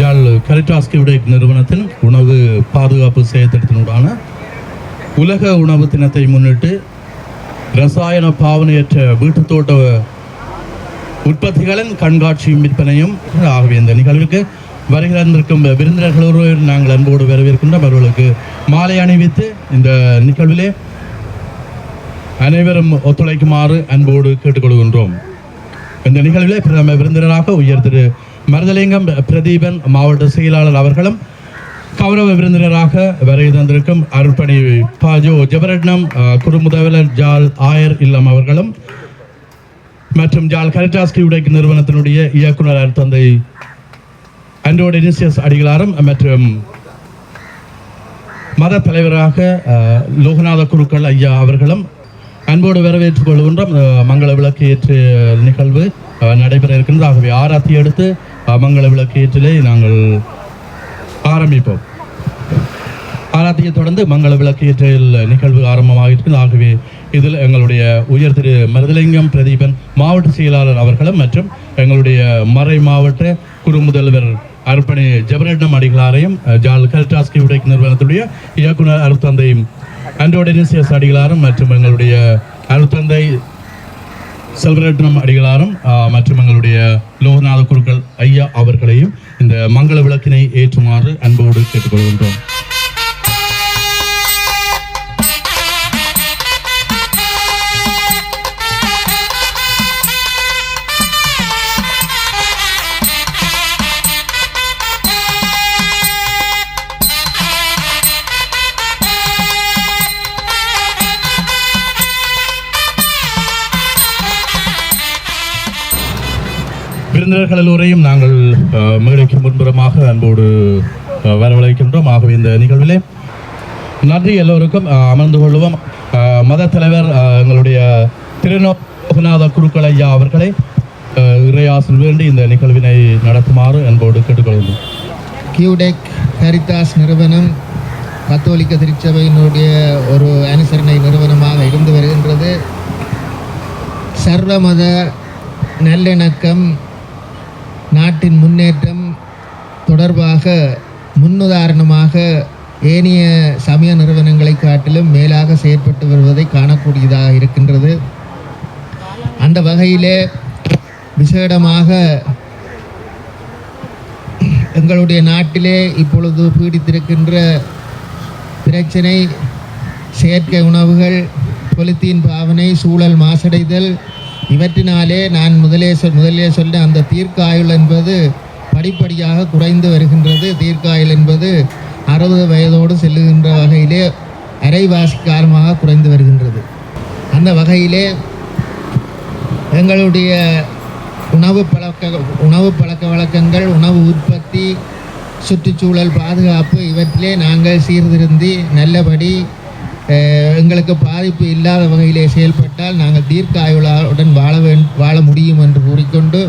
ஜால் கரிட்டாஸ்கி விடை நிறுவனத்தின் உணவு பாதுகாப்பு செயற்திட்டத்தினூடான உலக உணவு தினத்தை முன்னிட்டு ரசாயன பாவனையற்ற வீட்டு தோட்ட உற்பத்திகளின் கண்காட்சியும் விற்பனையும் ஆகவே இந்த நிகழ்வுக்கு வருகிறந்திருக்கும் விருந்தினர்களோடு நாங்கள் அன்போடு வரவேற்கின்றோம். அவர்களுக்கு மாலை அணிவித்து இந்த நிகழ்விலே அனைவரும் ஒத்துழைக்குமாறு அன்போடு கேட்டுக்கொள்கின்றோம். இந்த நிகழ்விலே பிரதம விருந்தினராக உயர் திரு மருதலிங்கம் பிரதீபன் மாவட்ட செயலாளர் அவர்களும் கௌரவ விருந்தினராக வருகை தந்திருக்கும் அருள்பணி பாஜோ ஜபரட்னம் குறுமுதவலர் ஜால் ஆயர் இல்லம் அவர்களும் மற்றும் ஜால் கரிட்டாஸ்கி உடைக்கு நிறுவனத்தினுடைய இயக்குனர் தந்தை அன்றோடு இனிசியஸ் அடிகளாரும் மற்றும் மத தலைவராக லோகநாத குருக்கள் ஐயா அவர்களும் அன்போடு வரவேற்றுக் கொள்கின்றோம். மங்கள விளக்கு ஏற்று நிகழ்வு நடைபெற இருக்கின்றது. ஆகவே ஆராத்தி எடுத்து மங்கள விளக்கு ஏற்றிலே நாங்கள் ஆரம்பிப்போம். ஆராத்தியை தொடர்ந்து மங்கள விளக்கு ஏற்றில் நிகழ்வு இருக்கிறது ஆகவே இதில் எங்களுடைய உயர் திரு மருதலிங்கம் பிரதீபன் மாவட்ட செயலாளர் அவர்களும் மற்றும் எங்களுடைய மறை மாவட்ட குறு முதல்வர் அர்ப்பணி ஜெபரட்னம் அடிகளாரையும் ஜால் கல்டாஸ்கி உடைக்கு நிறுவனத்துடைய இயக்குனர் அருத்தந்தை இனிசியஸ் அடிகளாரும் மற்றும் எங்களுடைய அருத்தந்தை செல்வரட்னம் அடிகளாரும் மற்றும் எங்களுடைய லோகநாத குருக்கள் ஐயா அவர்களையும் இந்த மங்கள விளக்கினை ஏற்றுமாறு அன்போடு கேட்டுக்கொள்கின்றோம். விருந்தினர்கள் எல்லோரையும் நாங்கள் அஹ், மேடைக்கு முன்புறமாக அன்போடு வரவழைக்கின்றோம். ஆகவே இந்த நிகழ்விலே நன்றி எல்லோருக்கும் அமர்ந்து கொள்வோம். மத தலைவர் எங்களுடைய திருநோகநாத குருக்கள் ஐயா அவர்களை இறையாசல் வேண்டி இந்த நிகழ்வினை நடத்துமாறு அன்போடு கேட்டுக்கொள்கிறோம். கியூடெக் ஹரிதாஸ் நிறுவனம் கத்தோலிக்க திருச்சபையினுடைய ஒரு அனுசரணை நிறுவனமாக இருந்து வருகின்றது. சர்வமத நல்லிணக்கம் நாட்டின் முன்னேற்றம் தொடர்பாக முன்னுதாரணமாக ஏனைய சமய நிறுவனங்களை காட்டிலும் மேலாக செயற்பட்டு வருவதை காணக்கூடியதாக இருக்கின்றது. அந்த வகையிலே விசேடமாக எங்களுடைய நாட்டிலே இப்பொழுது பீடித்திருக்கின்ற பிரச்சனை செயற்கை உணவுகள் பொலித்தீன் பாவனை சூழல் மாசடைதல் இவற்றினாலே நான் முதலே சொல் முதலே சொல்ல அந்த தீர்க்காயுள் என்பது படிப்படியாக குறைந்து வருகின்றது. தீர்க்காயுள் என்பது அறுபது வயதோடு செல்லுகின்ற வகையிலே அரைவாசி காலமாக குறைந்து வருகின்றது. அந்த வகையிலே எங்களுடைய உணவு பழக்க உணவு பழக்க வழக்கங்கள் உணவு உற்பத்தி சுற்றுச்சூழல் பாதுகாப்பு இவற்றிலே நாங்கள் சீர்திருந்தி நல்லபடி எங்களுக்கு பாதிப்பு இல்லாத வகையிலே செயல்பட்டால் நாங்கள் தீர்க்க ஆய்வுடன் வாழ வேண் வாழ முடியும் என்று கூறிக்கொண்டு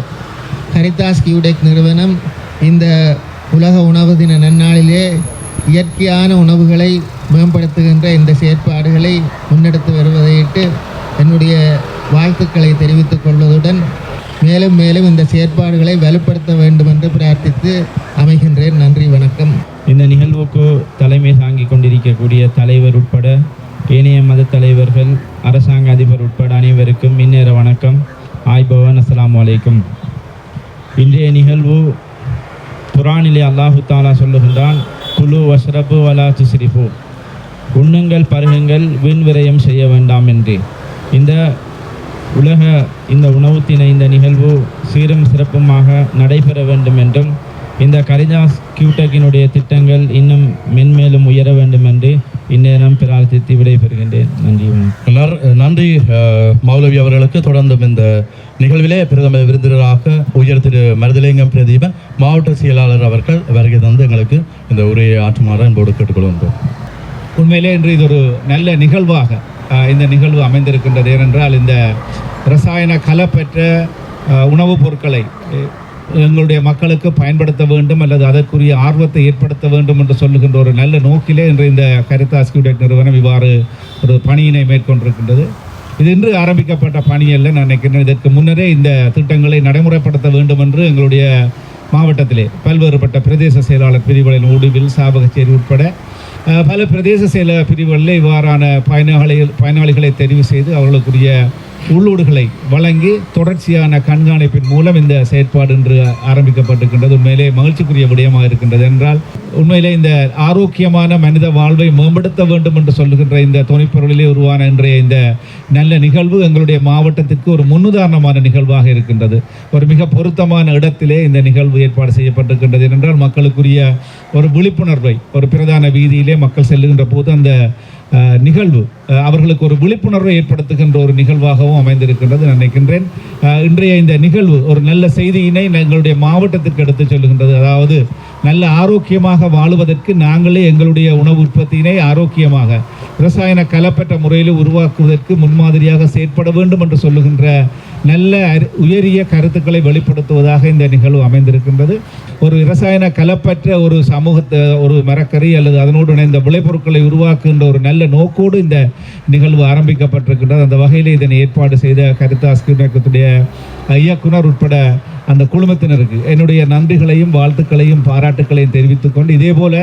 ஹரிதாஸ் கியூடெக் நிறுவனம் இந்த உலக உணவு தின நன்னாளிலே இயற்கையான உணவுகளை மேம்படுத்துகின்ற இந்த செயற்பாடுகளை முன்னெடுத்து வருவதையிட்டு என்னுடைய வாழ்த்துக்களை தெரிவித்துக் கொள்வதுடன் மேலும் மேலும் இந்த செயற்பாடுகளை வலுப்படுத்த வேண்டும் என்று பிரார்த்தித்து அமைகின்றேன். நன்றி வணக்கம். இந்த நிகழ்வுக்கு தலைமை தாங்கிக் கொண்டிருக்கக்கூடிய தலைவர் உட்பட ஏனைய மத தலைவர்கள் அரசாங்க அதிபர் உட்பட அனைவருக்கும் மின்னேற வணக்கம். ஆய்பவன் அஸ்லாம் அலைக்கும். இன்றைய நிகழ்வு குரானிலே அல்லாஹு தாலா சொல்லுகின்றான் குழு வஷ்ரபு வலா துஸ்ரிஃபு உண்ணுங்கள் பருகுங்கள் வீண் விரயம் செய்ய வேண்டாம் என்று. இந்த உலக இந்த உணவுத்தின இந்த நிகழ்வு சீரும் சிறப்புமாக நடைபெற வேண்டும் என்றும் இந்த கரிதாஸ் கியூடெக்கினுடைய திட்டங்கள் இன்னும் மென்மேலும் உயர வேண்டும் என்று இந்நேரம் பிரார்த்தித்து விடைபெறுகின்றேன். நன்றி நன்றி மௌலவி அவர்களுக்கு. தொடர்ந்து இந்த நிகழ்விலே பிரதம விருந்தினராக உயர் திரு மருதலிங்கம் பிரதீபன் மாவட்ட செயலாளர் அவர்கள் வருகை தந்து எங்களுக்கு இந்த உரையை ஆற்றுமாறு அன்போடு கேட்டுக்கொள்கின்றோம். உண்மையிலே இன்று இது ஒரு நல்ல நிகழ்வாக இந்த நிகழ்வு அமைந்திருக்கின்றது. ஏனென்றால் இந்த ரசாயன கலப்பெற்ற உணவுப் பொருட்களை எங்களுடைய மக்களுக்கு பயன்படுத்த வேண்டும் அல்லது அதற்குரிய ஆர்வத்தை ஏற்படுத்த வேண்டும் என்று சொல்லுகின்ற ஒரு நல்ல நோக்கிலே இன்று இந்த கரிதாஸ் கியூடெக் நிறுவனம் இவ்வாறு ஒரு பணியினை மேற்கொண்டிருக்கின்றது. இது இன்று ஆரம்பிக்கப்பட்ட பணியல்ல நான் நினைக்கின்றேன் இதற்கு முன்னரே இந்த திட்டங்களை நடைமுறைப்படுத்த வேண்டும் என்று எங்களுடைய மாவட்டத்திலே பல்வேறுபட்ட பிரதேச செயலாளர் பிரிவுகளின் ஊடுவில் சாபகச்சேரி உட்பட பல பிரதேச செயல பிரிவுகளில் இவ்வாறான பயனாளிகள் பயனாளிகளை தெரிவு செய்து அவர்களுக்குரிய உள்ளூடுகளை வழங்கி தொடர்ச்சியான கண்காணிப்பின் மூலம் இந்த செயற்பாடு இன்று ஆரம்பிக்கப்பட்டிருக்கின்றது. உண்மையிலே மகிழ்ச்சிக்குரிய விடயமாக இருக்கின்றது என்றால் உண்மையிலே இந்த ஆரோக்கியமான மனித வாழ்வை மேம்படுத்த வேண்டும் என்று சொல்லுகின்ற இந்த துணைப்பொருளிலே உருவான இன்றைய இந்த நல்ல நிகழ்வு எங்களுடைய மாவட்டத்திற்கு ஒரு முன்னுதாரணமான நிகழ்வாக இருக்கின்றது. ஒரு மிக பொருத்தமான இடத்திலே இந்த நிகழ்வு ஏற்பாடு செய்யப்பட்டிருக்கின்றது என்றால் மக்களுக்குரிய ஒரு விழிப்புணர்வை ஒரு பிரதான வீதியிலே மக்கள் செல்லுகின்ற போது அந்த நிகழ்வு. அவர்களுக்கு ஒரு விழிப்புணர்வை ஏற்படுத்துகின்ற ஒரு நிகழ்வாகவும் அமைந்திருக்கின்றது நான் நினைக்கின்றேன். இன்றைய இந்த நிகழ்வு ஒரு நல்ல செய்தியினை எங்களுடைய மாவட்டத்திற்கு எடுத்து செல்கின்றது அதாவது நல்ல ஆரோக்கியமாக வாழுவதற்கு நாங்களே எங்களுடைய உணவு உற்பத்தியினை ஆரோக்கியமாக ரசாயன கலப்பற்ற முறையில் உருவாக்குவதற்கு முன்மாதிரியாக செயற்பட வேண்டும் என்று சொல்லுகின்ற நல்ல உயரிய கருத்துக்களை வெளிப்படுத்துவதாக இந்த நிகழ்வு அமைந்திருக்கின்றது. ஒரு இரசாயன கலப்பற்ற ஒரு சமூகத்தை ஒரு மரக்கறி அல்லது அதனோடு இணைந்த விளைபொருட்களை உருவாக்குகின்ற ஒரு நல்ல நோக்கோடு இந்த நிகழ்வு ஆரம்பிக்கப்பட்டிருக்கின்றது. அந்த வகையில் இதனை ஏற்பாடு செய்த கருத்தாஸ்கிர் இயக்குனர் உட்பட அந்த குழுமத்தினருக்கு என்னுடைய நன்றிகளையும் வாழ்த்துக்களையும் பாராட்டுக்களையும் தெரிவித்துக் கொண்டு இதே போல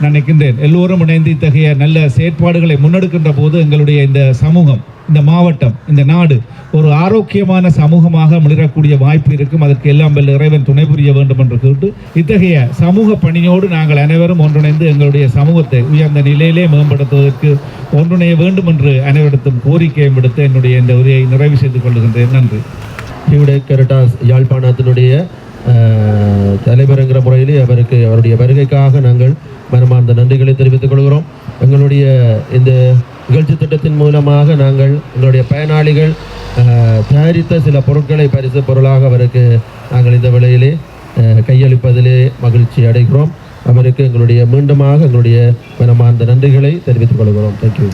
நான் நினைக்கின்றேன் எல்லோரும் இணைந்து இத்தகைய நல்ல செயற்பாடுகளை முன்னெடுக்கின்ற போது எங்களுடைய இந்த சமூகம் இந்த மாவட்டம் இந்த நாடு ஒரு ஆரோக்கியமான சமூகமாக மிளரக்கூடிய வாய்ப்பு இருக்கும். அதற்கு எல்லாம் வல்ல இறைவன் துணை புரிய வேண்டும் என்று கேட்டு இத்தகைய சமூக பணியோடு நாங்கள் அனைவரும் ஒன்றிணைந்து எங்களுடைய சமூகத்தை உயர்ந்த நிலையிலே மேம்படுத்துவதற்கு ஒன்றிணைய வேண்டும் என்று அனைவரிடத்தும் கோரிக்கையை விடுத்து என்னுடைய இந்த உரையை நிறைவு செய்து கொள்கின்றேன். நன்றி. ஹியூடே கரட்டாஸ் யாழ்ப்பாணத்தினுடைய தலைவர் தலைவருங்கிற முறையிலே அவருக்கு அவருடைய வருகைக்காக நாங்கள் மனமார்ந்த நன்றிகளை தெரிவித்துக் கொள்கிறோம். எங்களுடைய இந்த நிகழ்ச்சி திட்டத்தின் மூலமாக நாங்கள் எங்களுடைய பயனாளிகள் தயாரித்த சில பொருட்களை பரிசு பொருளாக அவருக்கு நாங்கள் இந்த விலையிலே கையளிப்பதிலே மகிழ்ச்சி அடைகிறோம். அவருக்கு எங்களுடைய மீண்டுமாக எங்களுடைய மனமார்ந்த நன்றிகளை தெரிவித்துக் கொள்கிறோம். தேங்க்யூ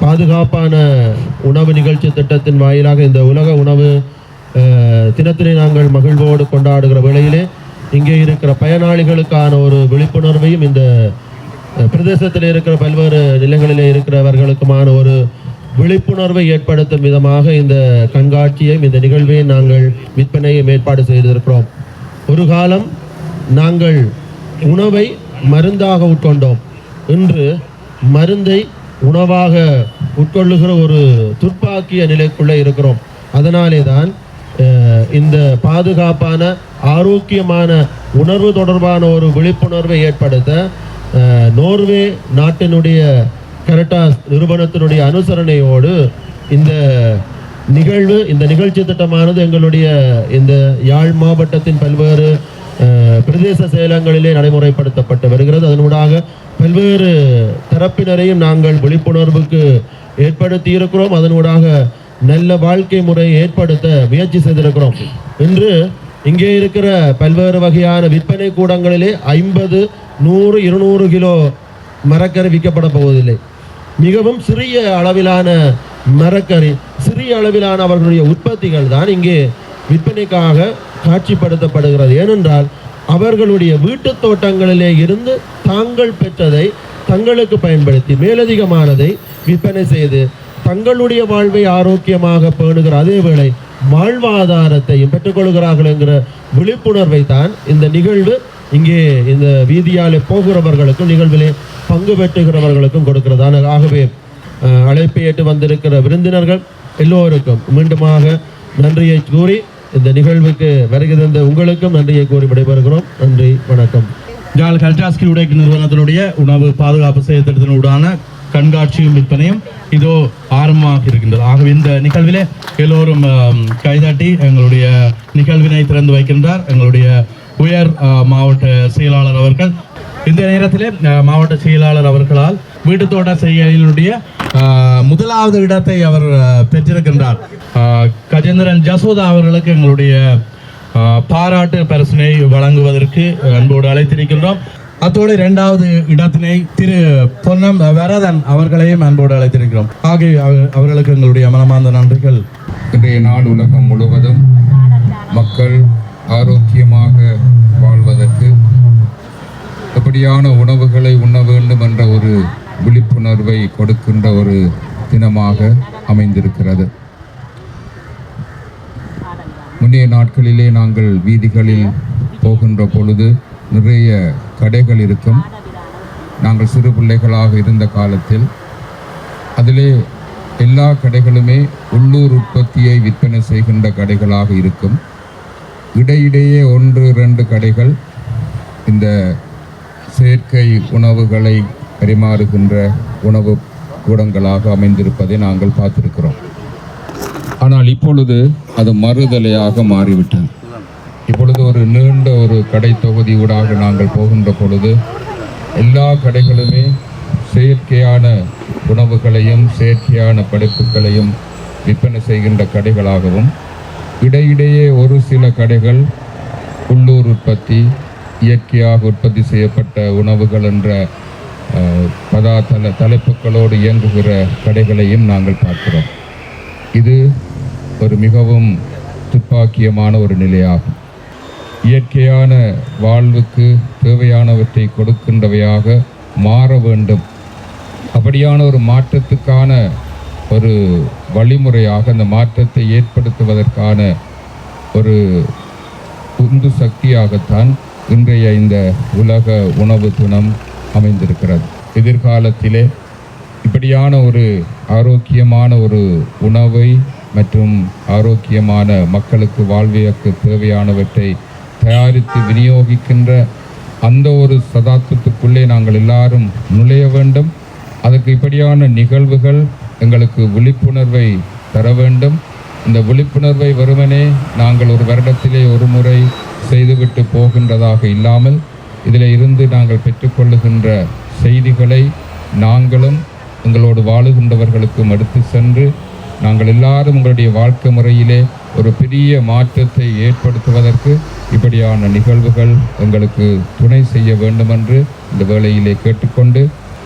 பாதுகாப்பான உணவு நிகழ்ச்சி திட்டத்தின் வாயிலாக இந்த உலக உணவு தினத்தினை நாங்கள் மகிழ்வோடு கொண்டாடுகிற வேளையிலே இங்கே இருக்கிற பயனாளிகளுக்கான ஒரு விழிப்புணர்வையும் இந்த பிரதேசத்தில் இருக்கிற பல்வேறு நிலங்களிலே இருக்கிறவர்களுக்குமான ஒரு விழிப்புணர்வை ஏற்படுத்தும் விதமாக இந்த கண்காட்சியையும் இந்த நிகழ்வையும் நாங்கள் விற்பனையும் ஏற்பாடு செய்திருக்கிறோம். ஒரு காலம் நாங்கள் உணவை மருந்தாக உட்கொண்டோம். இன்று மருந்தை உணவாக உட்கொள்ளுகிற ஒரு துர்ப்பாக்கிய நிலைக்குள்ளே இருக்கிறோம். அதனாலே தான் இந்த பாதுகாப்பான ஆரோக்கியமான உணர்வு தொடர்பான ஒரு விழிப்புணர்வை ஏற்படுத்த நோர்வே நாட்டினுடைய கரட்டாஸ் நிறுவனத்தினுடைய அனுசரணையோடு இந்த நிகழ்வு இந்த நிகழ்ச்சி திட்டமானது எங்களுடைய இந்த யாழ் மாவட்டத்தின் பல்வேறு பிரதேச செயலங்களிலே நடைமுறைப்படுத்தப்பட்டு வருகிறது. அதனூடாக பல்வேறு தரப்பினரையும் நாங்கள் விழிப்புணர்வுக்கு ஏற்படுத்தி இருக்கிறோம் அதனூடாக நல்ல வாழ்க்கை முறையை ஏற்படுத்த முயற்சி செய்திருக்கிறோம். இன்று இங்கே இருக்கிற பல்வேறு வகையான விற்பனை கூடங்களிலே ஐம்பது நூறு இருநூறு கிலோ மரக்கறி விற்கப்பட போவதில்லை. மிகவும் சிறிய அளவிலான மரக்கறி சிறிய அளவிலான அவர்களுடைய உற்பத்திகள் தான் இங்கே விற்பனைக்காக காட்சிப்படுத்தப்படுகிறது. ஏனென்றால் அவர்களுடைய வீட்டுத் தோட்டங்களிலே இருந்து தாங்கள் பெற்றதை தங்களுக்கு பயன்படுத்தி மேலதிகமானதை விற்பனை செய்து தங்களுடைய வாழ்வை ஆரோக்கியமாக பேணுகிற அதே வேளை வாழ்வாதாரத்தையும் பெற்றுக்கொள்கிறார்கள் என்கிற விழிப்புணர்வை தான் இந்த நிகழ்வு இங்கே இந்த வீதியாலே போகிறவர்களுக்கும் நிகழ்விலே பங்கு பெற்றுகிறவர்களுக்கும் கொடுக்கிறதான. ஆகவே அழைப்பை ஏற்று வந்திருக்கிற விருந்தினர்கள் எல்லோருக்கும் மீண்டுமாக நன்றியை கூறி இந்த நிகழ்வுக்கு வருகை தந்த உங்களுக்கும் நன்றியை கூறி விடைபெறுகிறோம். நன்றி வணக்கம். ஜால் கல்டாஸ்கி உடைக்கு நிறுவனத்தினுடைய உணவு பாதுகாப்பு செயற்திட்டத்தினுடான கண்காட்சியும் விற்பனையும் இதோ ஆரம்பமாக இருக்கின்றது. ஆகவே இந்த நிகழ்விலே எல்லோரும் கைதாட்டி எங்களுடைய நிகழ்வினை திறந்து வைக்கின்றார். எங்களுடைய உயர் மாவட்ட செயலாளர் அவர்கள். இந்த நேரத்திலே மாவட்ட செயலாளர் அவர்களால் வீட்டுத்தோட்ட செயலினுடைய முதலாவது இடத்தை அவர் பெற்றிருக்கின்றார். கஜேந்திரன் ஜசோதா அவர்களுக்கு எங்களுடைய பாராட்டு பரிசனை வழங்குவதற்கு அன்போடு அழைத்திருக்கின்றோம். அத்தோடு இரண்டாவது இடத்தினை திரு பொன்னம் வரதன் அவர்களையும் அன்போடு அழைத்திருக்கிறோம். ஆகிய அவ- அவர்களுக்கு எங்களுடைய மனமார்ந்த நன்றிகள். இன்றைய நாள் உலகம் முழுவதும் மக்கள் ஆரோக்கியமாக வாழ்வதற்கு அப்படியான உணவுகளை உண்ண வேண்டும் என்ற ஒரு விழிப்புணர்வை கொடுக்கின்ற ஒரு தினமாக அமைந்திருக்கிறது. முன்னைய நாட்களிலே நாங்கள் வீதிகளில் போகின்ற பொழுது நிறைய கடைகள் இருக்கும். நாங்கள் சிறு பிள்ளைகளாக இருந்த காலத்தில் அதிலே எல்லா கடைகளுமே உள்ளூர் உற்பத்தியை விற்பனை செய்கின்ற கடைகளாக இருக்கும். இடையிடையே ஒன்று ரெண்டு கடைகள் இந்த செயற்கை உணவுகளை பரிமாறுகின்ற உணவு கூடங்களாக அமைந்திருப்பதை நாங்கள் பார்த்திருக்கிறோம். ஆனால் இப்பொழுது அது மறுதலையாக மாறிவிட்டது. இப்பொழுது ஒரு நீண்ட ஒரு கடை தொகுதி ஊடாக நாங்கள் போகின்ற பொழுது எல்லா கடைகளுமே செயற்கையான உணவுகளையும் செயற்கையான படைப்புகளையும் விற்பனை செய்கின்ற கடைகளாகவும் இடையிடையே ஒரு சில கடைகள் உள்ளூர் உற்பத்தி இயற்கையாக உற்பத்தி செய்யப்பட்ட உணவுகள் என்ற பதா தல தலைப்புகளோடு இயங்குகிற கடைகளையும் நாங்கள் பார்க்கிறோம். இது ஒரு மிகவும் துப்பாக்கியமான ஒரு நிலையாகும். இயற்கையான வாழ்வுக்கு தேவையானவற்றை கொடுக்கின்றவையாக மாற வேண்டும். அப்படியான ஒரு மாற்றத்துக்கான ஒரு வழிமுறையாக அந்த மாற்றத்தை ஏற்படுத்துவதற்கான ஒரு உந்து சக்தியாகத்தான் இன்றைய இந்த உலக உணவு தினம் அமைந்திருக்கிறது. எதிர்காலத்திலே இப்படியான ஒரு ஆரோக்கியமான ஒரு உணவை மற்றும் ஆரோக்கியமான மக்களுக்கு வாழ்வியக்கு தேவையானவற்றை தயாரித்து விநியோகிக்கின்ற அந்த ஒரு சதாப்தத்துக்குள்ளே நாங்கள் எல்லாரும் நுழைய வேண்டும். அதற்கு இப்படியான நிகழ்வுகள் எங்களுக்கு விழிப்புணர்வை தர வேண்டும். இந்த விழிப்புணர்வை வருவனே நாங்கள் ஒரு வருடத்திலே ஒரு முறை செய்துவிட்டு போகின்றதாக இல்லாமல் இதில் இருந்து நாங்கள் பெற்றுக்கொள்ளுகின்ற செய்திகளை நாங்களும் எங்களோடு வாழுகின்றவர்களுக்கும் எடுத்து சென்று நாங்கள் எல்லாரும் உங்களுடைய வாழ்க்கை முறையிலே ஒரு பெரிய மாற்றத்தை ஏற்படுத்துவதற்கு இப்படியான நிகழ்வுகள் எங்களுக்கு துணை செய்ய வேண்டுமென்று இந்த வேளையிலே கேட்டுக்கொண்டு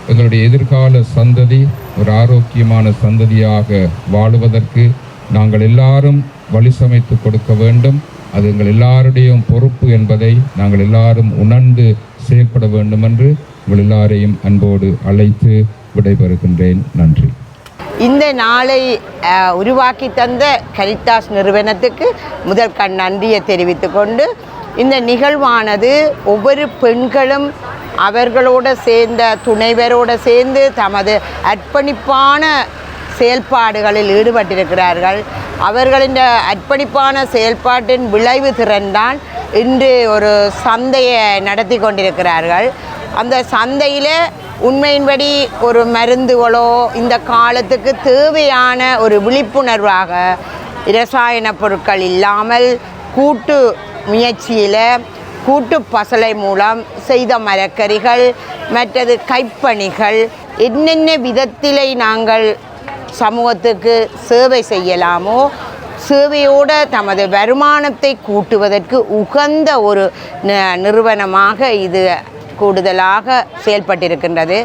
எங்களுடைய எதிர்கால சந்ததி ஒரு ஆரோக்கியமான சந்ததியாக வாழுவதற்கு நாங்கள் எல்லாரும் வழி சமைத்து கொடுக்க வேண்டும். அது எங்கள் எல்லாருடையும் பொறுப்பு என்பதை நாங்கள் எல்லாரும் உணர்ந்து செயல்பட வேண்டும் என்று உங்கள் எல்லாரையும் அன்போடு அழைத்து விடைபெறுகின்றேன். நன்றி. இந்த நாளை உருவாக்கி தந்த கரித்தாஸ் நிறுவனத்துக்கு முதல் கண் நன்றியை தெரிவித்து கொண்டு இந்த நிகழ்வானது ஒவ்வொரு பெண்களும் அவர்களோட சேர்ந்த துணைவரோடு சேர்ந்து தமது அர்ப்பணிப்பான செயல்பாடுகளில் ஈடுபட்டிருக்கிறார்கள். அவர்களின் அர்ப்பணிப்பான செயல்பாட்டின் விளைவு திறன்தான் இன்று ஒரு சந்தையை நடத்தி கொண்டிருக்கிறார்கள். அந்த சந்தையில் உண்மையின்படி ஒரு மருந்துகளோ இந்த காலத்துக்கு தேவையான ஒரு விழிப்புணர்வாக இரசாயன பொருட்கள் இல்லாமல் கூட்டு முயற்சியில் கூட்டு பசலை மூலம் செய்த மரக்கறிகள் மற்றது கைப்பணிகள் என்னென்ன விதத்திலே நாங்கள் சமூகத்துக்கு சேவை செய்யலாமோ சேவையோடு தமது வருமானத்தை கூட்டுவதற்கு உகந்த ஒரு ந- நிறுவனமாக இது கூடுதலாக செயல்பட்டிருக்கின்றது.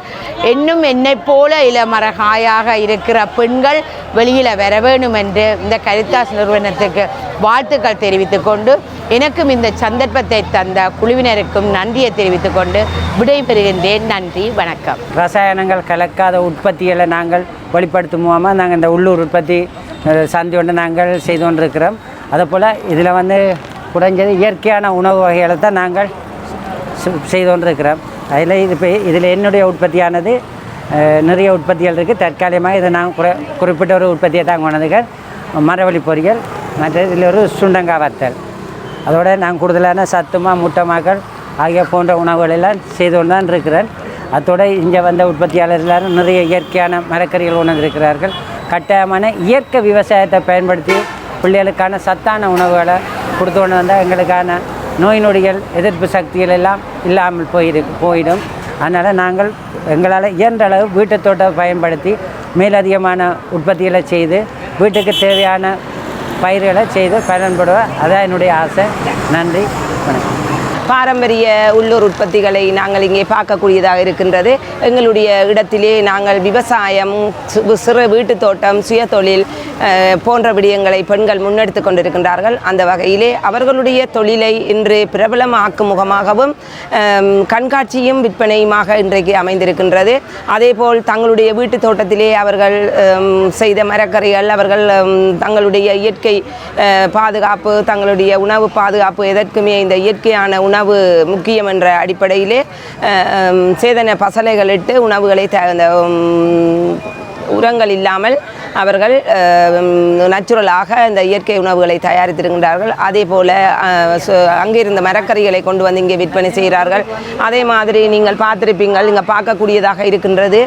இன்னும் என்னை போல இளமரகாயாக இருக்கிற பெண்கள் வெளியில் வர வேணும் என்று இந்த கரித்தாஸ் நிறுவனத்துக்கு வாழ்த்துக்கள் தெரிவித்துக்கொண்டு எனக்கும் இந்த சந்தர்ப்பத்தை தந்த குழுவினருக்கும் நன்றியை தெரிவித்துக்கொண்டு விடைபெறுகின்றேன். நன்றி வணக்கம். ரசாயனங்கள் கலக்காத உற்பத்திகளை நாங்கள் வெளிப்படுத்தும் மூலமாக நாங்கள் இந்த உள்ளூர் உற்பத்தி அஹ், ஒன்று நாங்கள் செய்து கொண்டிருக்கிறோம். அதேபோல் இதில் வந்து குறைஞ்சது இயற்கையான உணவு வகைகளை தான் நாங்கள் செய்து கொண்டிருக்கிறோம் அதில் இது இப்போ இதில் என்னுடைய உற்பத்தியானது நிறைய உற்பத்திகள் இருக்குது தற்காலிகமாக இதை நான் குறை குறிப்பிட்ட ஒரு உற்பத்தியை தான் கொண்டதுகள் மரவழி பொரியல் மற்ற இதில் ஒரு சுண்டங்காய் வத்தல். அதோட நான் கூடுதலான சத்துமா முட்டமாக்கள் ஆகிய போன்ற உணவுகளெல்லாம் செய்து கொண்டு தான் இருக்கிறேன். அத்தோடு இங்கே வந்த உற்பத்தியாளர் நிறைய இயற்கையான மரக்கறிகள் உணர்ந்திருக்கிறார்கள் கட்டாயமான இயற்கை விவசாயத்தை பயன்படுத்தி பிள்ளைகளுக்கான சத்தான உணவுகளை கொடுத்து கொண்டு வந்தால் எங்களுக்கான நோய் நொடிகள் எதிர்ப்பு சக்திகள் எல்லாம் இல்லாமல் போயிரு போயிடும். அதனால் நாங்கள் எங்களால் இயன்ற அளவு வீட்டு தோட்டம் பயன்படுத்தி மேலதிகமான உற்பத்திகளை செய்து வீட்டுக்கு தேவையான பயிர்களை செய்து பயன்படுவேன் அதான் என்னுடைய ஆசை. நன்றி. வணக்கம். பாரம்பரிய உள்ளூர் உற்பத்திகளை நாங்கள் இங்கே பார்க்கக்கூடியதாக இருக்கின்றது. எங்களுடைய இடத்திலே நாங்கள் விவசாயம் சு- சிறு வீட்டுத் தோட்டம் சுயதொழில் போன்ற விடயங்களை பெண்கள் முன்னெடுத்து கொண்டிருக்கின்றார்கள். அந்த வகையிலே அவர்களுடைய தொழிலை இன்று பிரபலமாக்கும் முகமாகவும் கண்காட்சியும் விற்பனையுமாக இன்றைக்கு அமைந்திருக்கின்றது. அதேபோல் தங்களுடைய வீட்டுத் தோட்டத்திலே அவர்கள் செய்த மரக்கறிகள் அவர்கள் தங்களுடைய இயற்கை பாதுகாப்பு தங்களுடைய உணவு பாதுகாப்பு எதற்குமே இந்த இயற்கையான உணவு முக்கியம் என்ற அடிப்படையிலே சேதன பசலைகளிட்டு உணவுகளை த இந்த, உரங்கள் இல்லாமல் அவர்கள் நேச்சுரலாக இந்த இயற்கை உணவுகளை தயாரித்திருக்கின்றார்கள். அதே போல் அங்கிருந்த மரக்கறிகளை கொண்டு வந்து இங்கே விற்பனை செய்கிறார்கள். அதே மாதிரி நீங்கள் பார்த்துருப்பீங்கள் இங்கே பார்க்கக்கூடியதாக இருக்கின்றது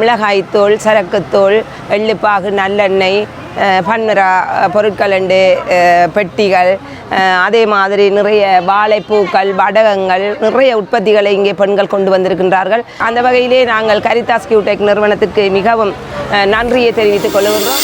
மிளகாய்த்தோல் சரக்குத்தோல் எள்ளுப்பாகு நல்லெண்ணெய் பன்மரா பொருட்கள் உண்டு பெட்டிகள் அதே மாதிரி நிறைய வாழைப்பூக்கள் வடகங்கள் நிறைய உற்பத்திகளை இங்கே பெண்கள் கொண்டு வந்திருக்கின்றார்கள். அந்த வகையிலே நாங்கள் கரிதாஸ் கியூடெக் நிறுவனத்திற்கு மிகவும் நன்றியை தெரிவித்துக் கொள்கின்றோம்.